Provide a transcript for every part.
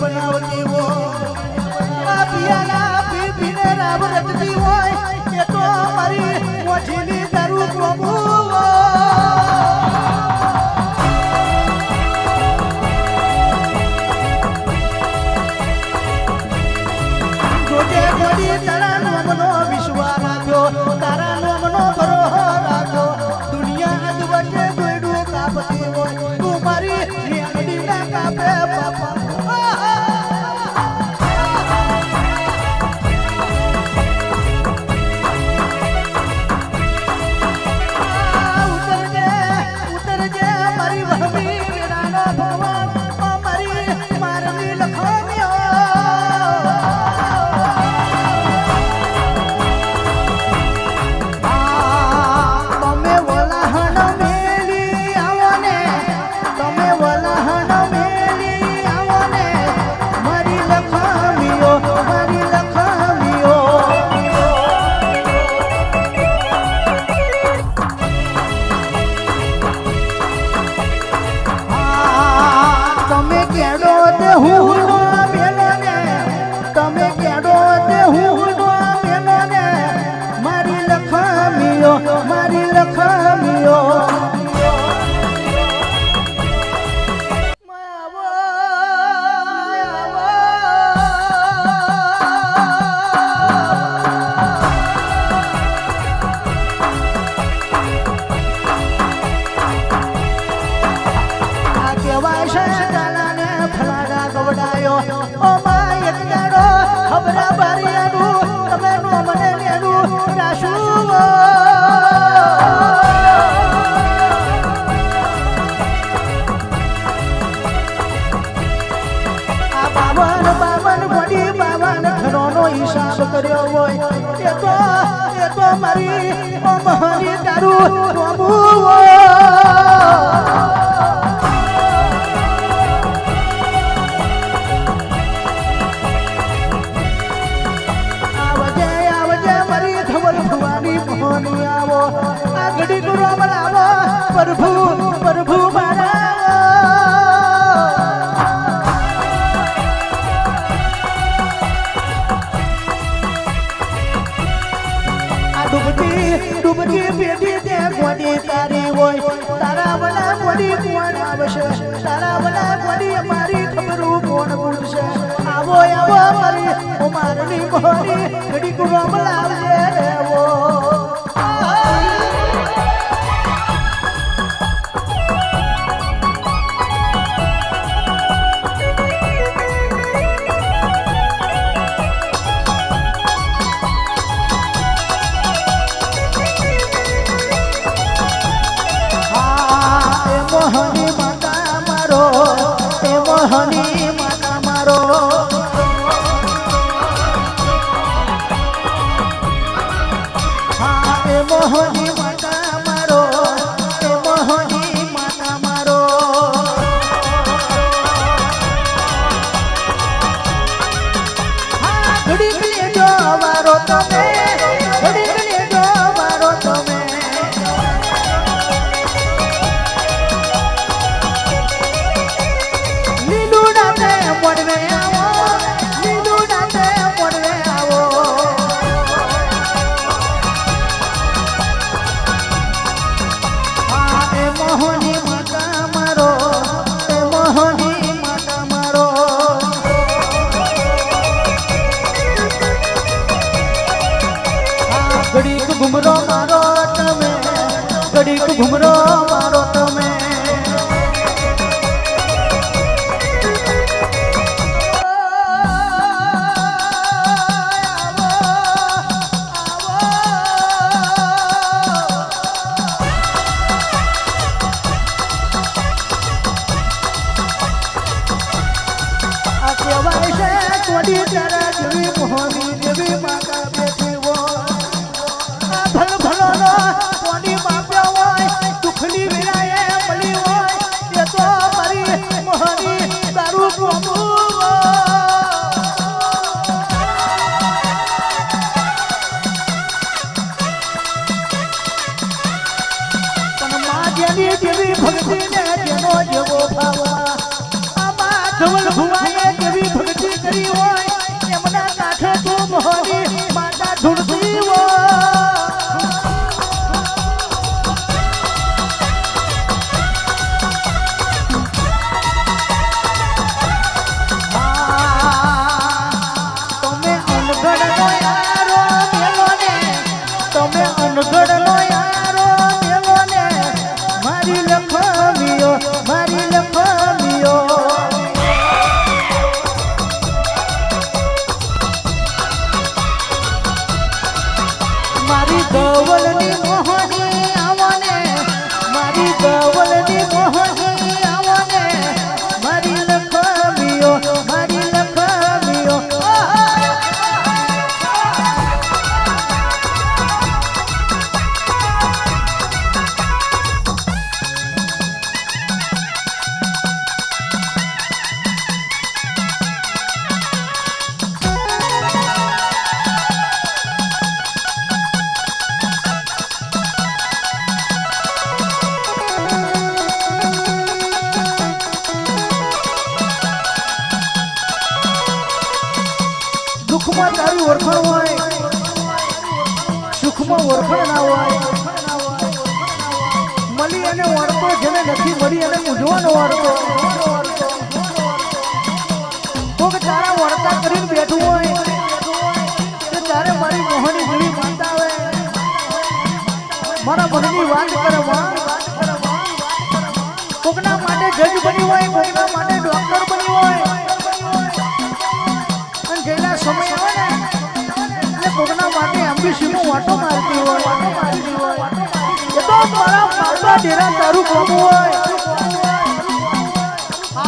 બનાવતી હો આ પિયાના પીપીને રામ રચતી 诶呦呀 દુષણ દાનાને ફલાણા ગવડાયો. ઓ માં એક દાડો ખબરા બારિયાનું તમે નો મારી તારું પ્રભુ હોય. મારા, પ્રભુ પ્રભુ મારા. હોય? તારા વલા કોની આવશે? તારા વલા કોની મારી ખબરું આવો આવો મારી ઘડી કુરમ લાવજે. ઘડીક ઘૂમરો મારો તમે. ત્યારે? તારા વળતા કરીને બેઠું હોય, તો તારે મારી મોહની જેવી માનતા આવે. મારા મનની વાત કરે કોકના માટે જજ બની હોય, કોકના માટે ડોક્ટર બની હોય. અને જેટલા સમય આવે ને, એટલે કોકના માટે એમ્બિશીનો વાટો મારતી હોય વાટો મારતી હોય. એ તો મારા મારવા ડેરા તારું કોમ હોય.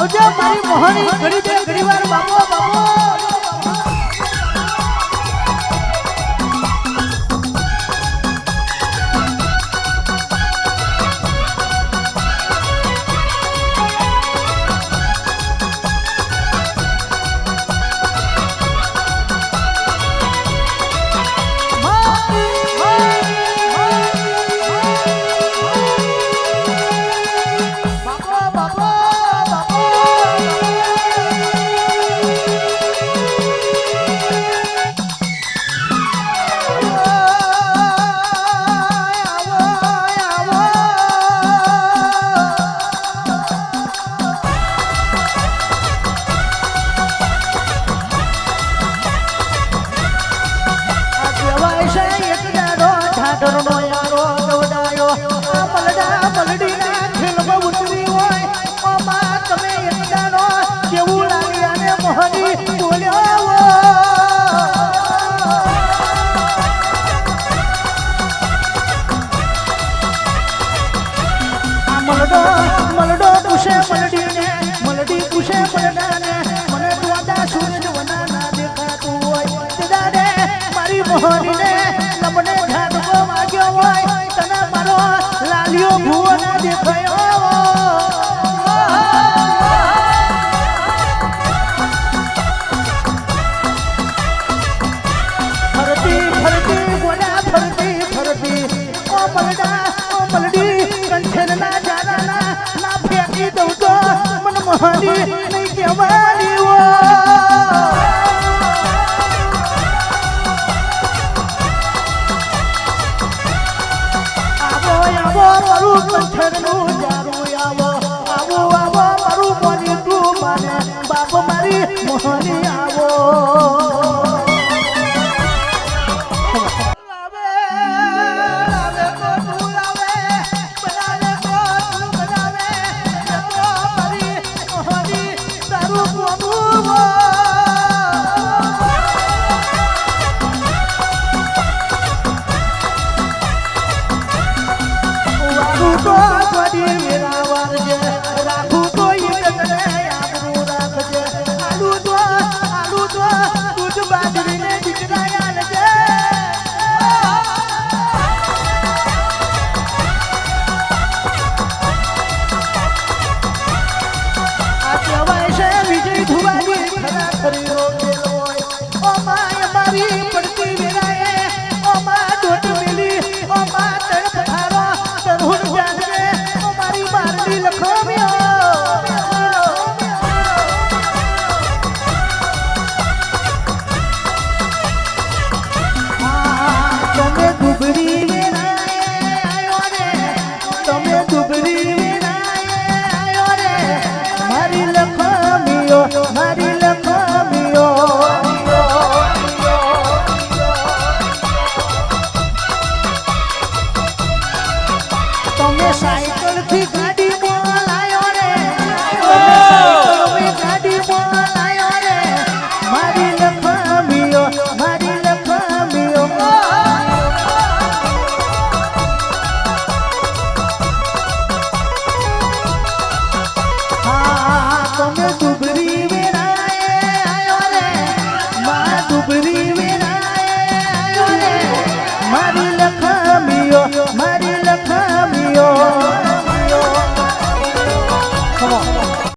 આવજો મારી મોહણી ઘડી દે ઘડી વાર બાપો બાપો.